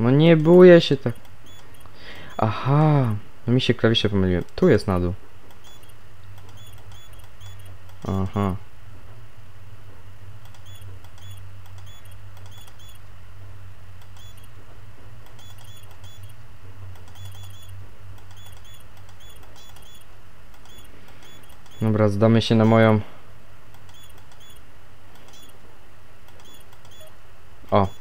No nie bóję się tak. Aha. No mi się klawisze pomyliły. Tu jest na dół. Aha. Dobra, zdamy się na moją. O.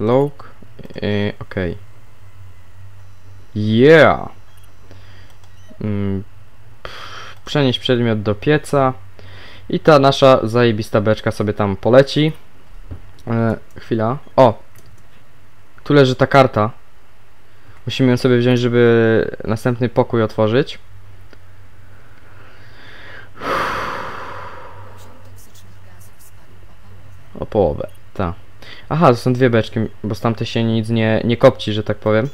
Lock. Yy, Okej. Yeah. Mm, Przenieść przedmiot do pieca. I ta nasza zajebista beczka sobie tam poleci. E, chwila. O! Tu leży ta karta. Musimy ją sobie wziąć, żeby następny pokój otworzyć. O połowę, tak. Aha, to są dwie beczki, bo z tamtej się nic nie, nie kopci, że tak powiem.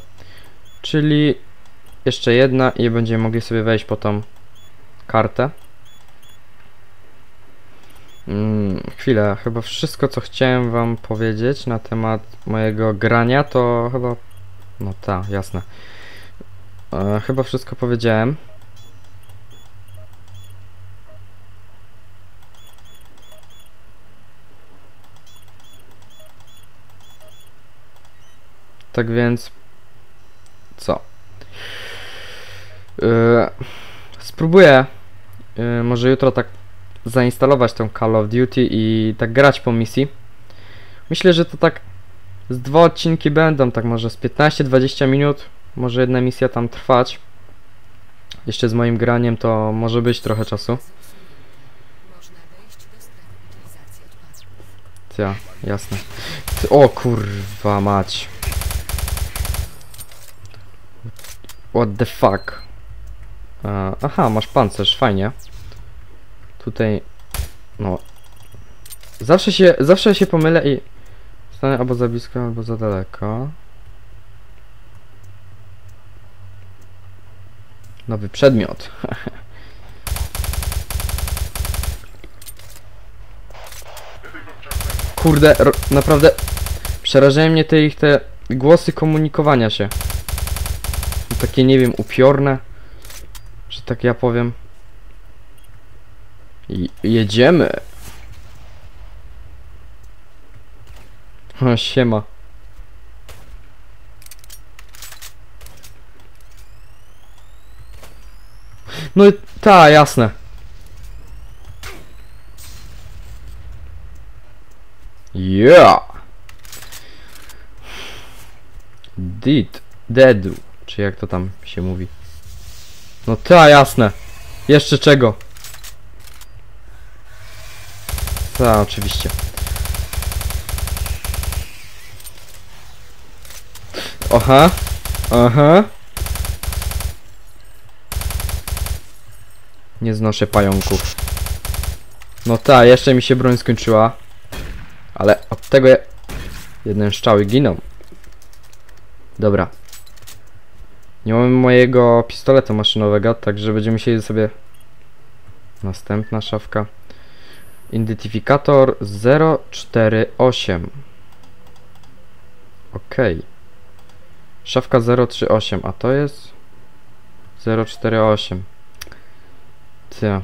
Czyli jeszcze jedna i będziemy mogli sobie wejść po tą kartę. Mm, chwilę, chyba wszystko co chciałem wam powiedzieć na temat mojego grania to chyba... No tak, jasne. E, chyba wszystko powiedziałem. Tak więc... Co? Yy, spróbuję yy, może jutro tak zainstalować tą Call of Duty i tak grać po misji. Myślę, że to tak z dwa odcinki będą, tak może z 15-20 minut. Może jedna misja tam trwać. Jeszcze z moim graniem to może być trochę czasu. Ja, jasne. O kurwa mać. What the fuck? E, aha, masz pancerz, fajnie. Tutaj, no. Zawsze się, zawsze się pomylę i stanę albo za blisko, albo za daleko. Nowy przedmiot. Kurde, naprawdę przerażają mnie te ich te głosy komunikowania się. Takie, nie wiem, upiorne, że tak ja powiem. I jedziemy. O, siema. No ta, jasne. Yeah! Did. Dedu. Czy jak to tam się mówi? No ta, jasne. Jeszcze czego? Ta, oczywiście. Aha. Aha. Nie znoszę pająków. No ta, jeszcze mi się broń skończyła. Ale od tego je... jeden szczały giną. Dobra. Nie mamy mojego pistoletu maszynowego, także będziemy musieli sobie... Następna szafka. Identyfikator 048. Okej. Szafka 038, a to jest 048. Ty.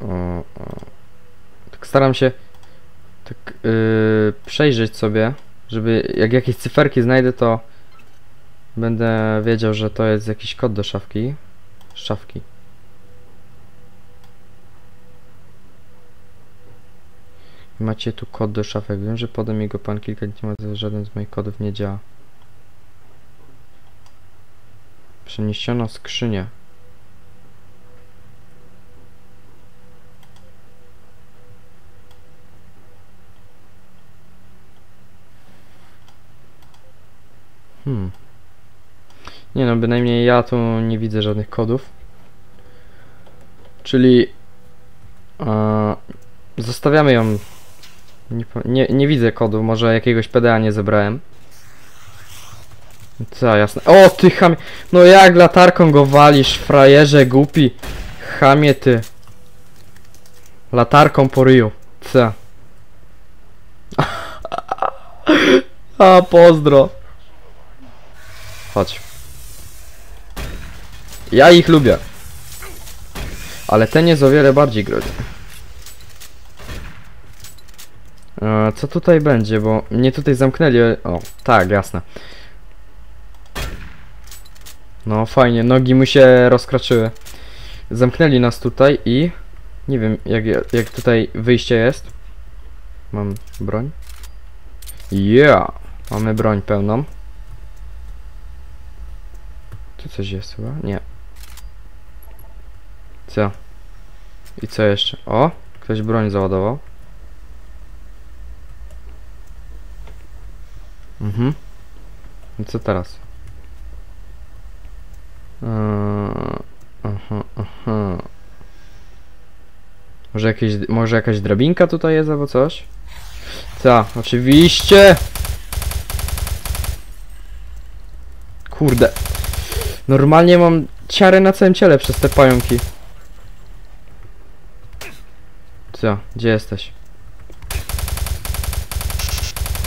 O, o. Tak staram się tak yy, przejrzeć sobie, żeby jak jakieś cyferki znajdę, to będę wiedział, że to jest jakiś kod do szafki. Szafki. Macie tu kod do szafek. Wiem, że podam jego pan kilka dni temu, żaden z moich kodów nie działa. Przeniesiono skrzynię. Hmm. Nie no, bynajmniej ja tu nie widzę żadnych kodów. Czyli zostawiamy ją. Nie, nie, nie widzę kodu, może jakiegoś PDA nie zebrałem. Co, jasne. O, ty chamie. No jak latarką go walisz, frajerze głupi. Chamie ty. Latarką po ryju. Co? A, pozdro. Chodź. Ja ich lubię. Ale ten jest o wiele bardziej groźny. E, co tutaj będzie, bo mnie tutaj zamknęli. O, tak, jasne. No fajnie, nogi mu się rozkroczyły. Zamknęli nas tutaj i... Nie wiem, jak, jak tutaj wyjście jest. Mam broń. Yeah! Mamy broń pełną. Tu coś jest chyba? Nie. Co? I co jeszcze? O! Ktoś broń załadował. Mhm. I co teraz? Eee, aha, aha. Może, jakieś, może jakaś drabinka tutaj jest albo coś? Ta, oczywiście! Kurde. Normalnie mam ciarę na całym ciele przez te pająki. Co? Gdzie jesteś?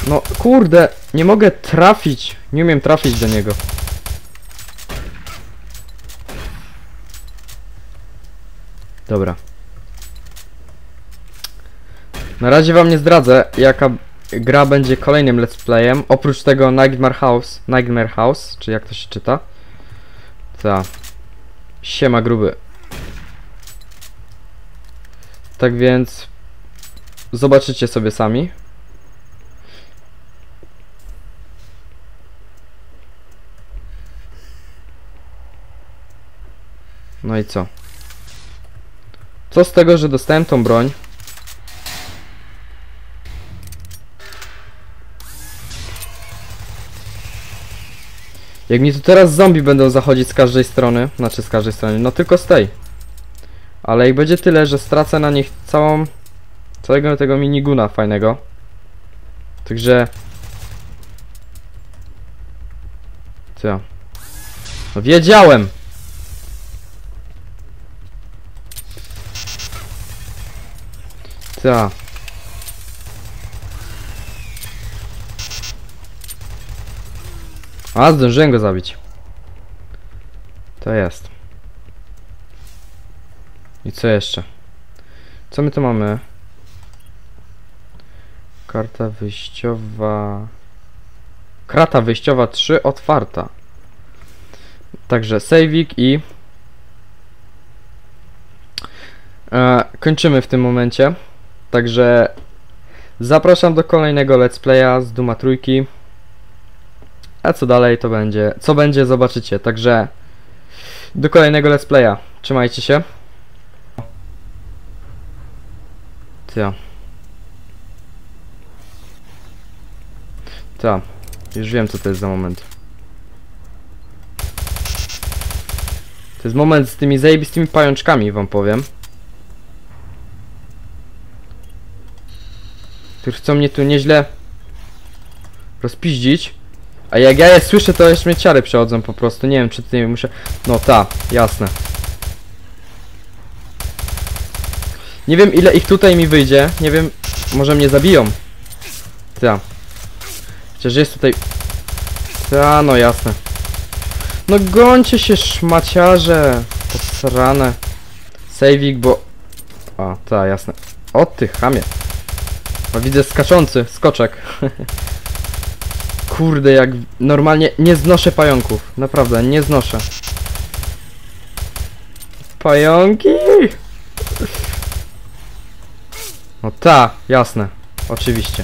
No kurde, nie mogę trafić. Nie umiem trafić do niego. Dobra. Na razie wam nie zdradzę, jaka gra będzie kolejnym let's playem. Oprócz tego Nightmare House, Nightmare House, czy jak to się czyta. Ta. Siema gruby. Tak więc zobaczycie sobie sami. No i co? Co z tego, że dostałem tą broń? Jak mi tu teraz zombie będą zachodzić z każdej strony, znaczy z każdej strony, no tylko z tej. Ale ich będzie tyle, że stracę na nich całą, całego tego miniguna fajnego. Także... Co? No wiedziałem! Ta. A, zdążyłem go zabić. To jest. I co jeszcze? Co my tu mamy? Karta wyjściowa... Krata wyjściowa 3 otwarta. Także saveik i... E, kończymy w tym momencie. Także zapraszam do kolejnego let's playa z Duma trójki. A co dalej to będzie, co będzie zobaczycie. Także do kolejnego let's playa. Trzymajcie się. Co? Co? Już wiem co to jest za moment. To jest moment z tymi zajebistymi pajączkami, wam powiem. Którzy chcą mnie tu nieźle rozpiździć. A jak ja je słyszę, to jeszcze mnie ciary przechodzą po prostu. Nie wiem, czy tutaj muszę... No ta, jasne. Nie wiem, ile ich tutaj mi wyjdzie. Nie wiem, może mnie zabiją. Ta. Chociaż jest tutaj... Ta, no jasne. No gońcie się, szmaciarze. Posrane. Saving, bo... A, ta, jasne. O ty, chamie. O, widzę skaczący, skoczek. Kurde, jak normalnie nie znoszę pająków. Naprawdę, nie znoszę. Pająki! No ta, jasne. Oczywiście.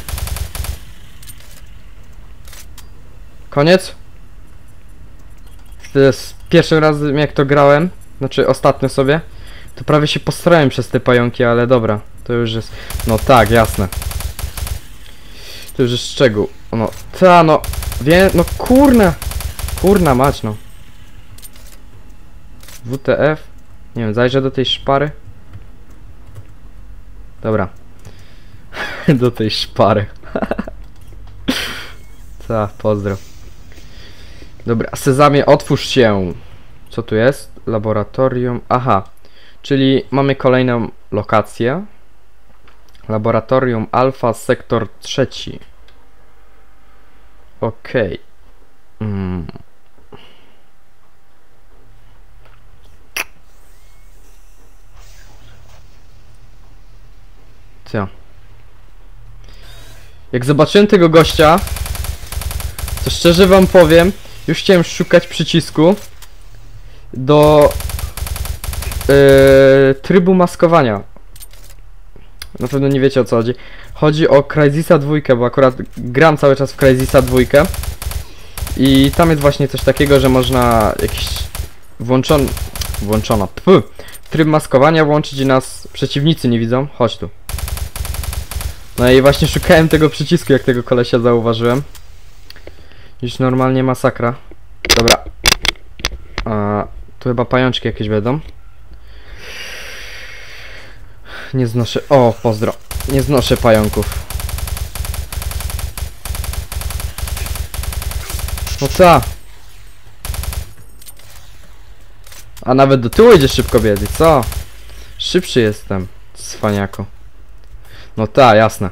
Koniec? To jest pierwszym razem jak to grałem, znaczy ostatnio sobie, to prawie się postrałem przez te pająki, ale dobra, to już jest... No tak, jasne. To już jest szczegół. No, ta no, wie, no kurna, kurna mać no. WTF? Nie wiem, zajrzę do tej szpary. Dobra. do tej szpary. Ta, pozdro. Dobra, Sezamie, otwórz się. Co tu jest? Laboratorium. Aha. Czyli mamy kolejną lokację. Laboratorium Alfa, sektor trzeci. Okej. Mm. Co? Jak zobaczyłem tego gościa, to szczerze wam powiem, już chciałem szukać przycisku do yy, trybu maskowania. Na pewno nie wiecie o co chodzi. Chodzi o Crysisa 2, bo akurat gram cały czas w Crysisa 2. I tam jest właśnie coś takiego, że można jakiś włączony, włączona, pf, tryb maskowania włączyć i nas przeciwnicy nie widzą. Chodź tu. No i właśnie szukałem tego przycisku, jak tego kolesia zauważyłem. Już normalnie masakra. Dobra. A, tu chyba pajączki jakieś będą. Nie znoszę. O, pozdro. Nie znoszę pająków. No co? A nawet do tyłu idzie szybko biedy, co? Szybszy jestem, cwaniaku. No ta, jasne.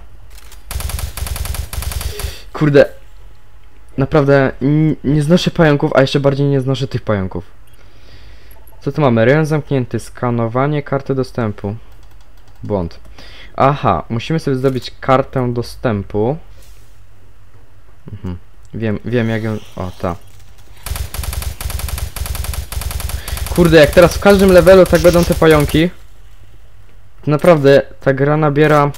Kurde. Naprawdę nie znoszę pająków, a jeszcze bardziej nie znoszę tych pająków. Co tu mamy? Rejon zamknięty, skanowanie karty dostępu. Błąd. Aha, musimy sobie zdobyć kartę dostępu. Mhm. Wiem, wiem jak ją... O, ta. Kurde, jak teraz w każdym levelu tak będą te pająki. To naprawdę ta gra nabiera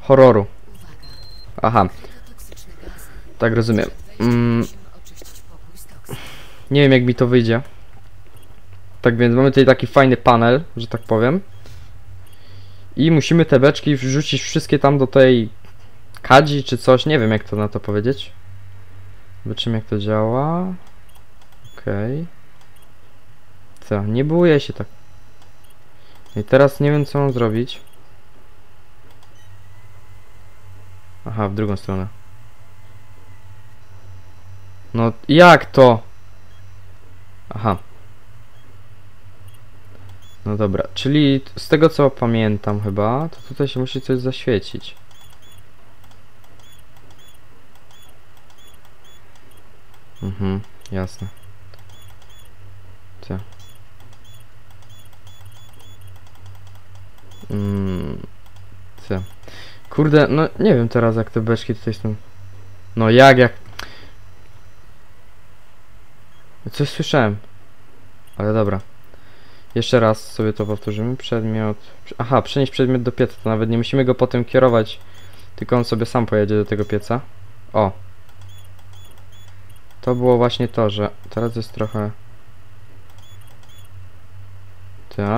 horroru. Aha, tak rozumiem. Mm, nie wiem jak mi to wyjdzie. Tak więc mamy tutaj taki fajny panel, że tak powiem. I musimy te beczki wrzucić wszystkie tam do tej kadzi czy coś. Nie wiem jak to na to powiedzieć. Zobaczymy jak to działa. Okej. Co? Nie bóję się tak. I teraz nie wiem co mam zrobić. Aha, w drugą stronę. No jak to? Aha. No dobra, czyli z tego co pamiętam chyba, to tutaj się musi coś zaświecić. Mhm, jasne. Co? Mm, co? Kurde, no nie wiem teraz jak te beczki tutaj są. No jak, jak? Coś słyszałem. Ale dobra. Jeszcze raz sobie to powtórzymy. Przedmiot. Aha, przenieść przedmiot do pieca. To nawet nie musimy go potem kierować. Tylko on sobie sam pojedzie do tego pieca. O. To było właśnie to, że teraz jest trochę. Tak.